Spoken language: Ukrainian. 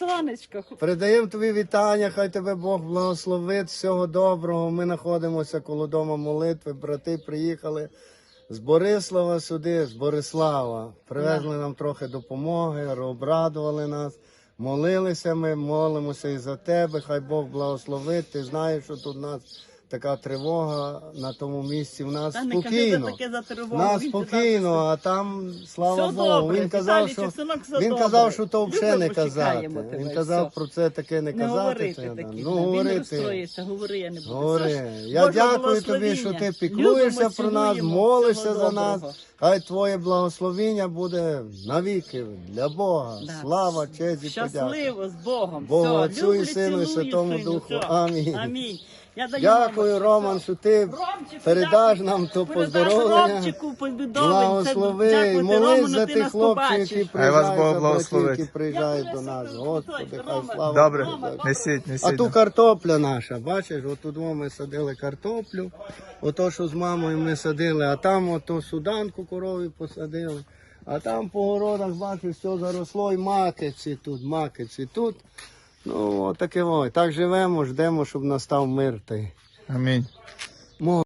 сонечко. Передаємо тобі вітання, хай тебе Бог благословить, всього доброго. Ми знаходимося коло дома молитви. Брати приїхали з Борислава сюди, з Борислава. Привезли нам трохи допомоги, обрадували нас. Молилися ми, молимося і за тебе. Хай Бог благословить. Ти знаєш, що тут нас така тривога на тому місці. В нас Та не кажи спокійно. таке за тривогу. Нас Він спокійно, а там слава Все Богу. добре, Він казав, що синок, все він добре. казав, що то взагалі не казати. чекаємо тебе, Він казав все. про це таке не Не казати. говорити такі. Ну Він говорити. розстроїться, говори, я не буду. Говори. Саш, Я Боже дякую тобі, що ти благословіння. піклуєшся Любимо, про нас, цілуємо, молишся всього за нас. доброго. Хай твоє благословіння буде навіки для Бога. Да. Слава, честь і подяка. Щасливо з Богом. Богу, Отцю і Сину, і Святому Духу. Амінь. Амінь. Я даю Дякую. Роман, що ти Ромчику, передаш дякую. нам то Передаш поздоровлення. Ромчику, повідомлень. Це Благослови, дякувати молись Роману, за ти тих нас хлопців, побачиш. які Хай вас приїжджають, Бог за братів, благословить. які приїжджають до нас. Господи, хай слава Добре, Богу. несіть, А несіть. ту картопля наша, бачиш, отут во ми садили картоплю, ото, що з мамою ми садили, а там ото суданку корові посадили. А там по городах, бачиш, все заросло і маки цвітуть, маки цвітуть. Ну, отаке ой. Так живемо, ждемо, щоб настав мир. Та й Амінь.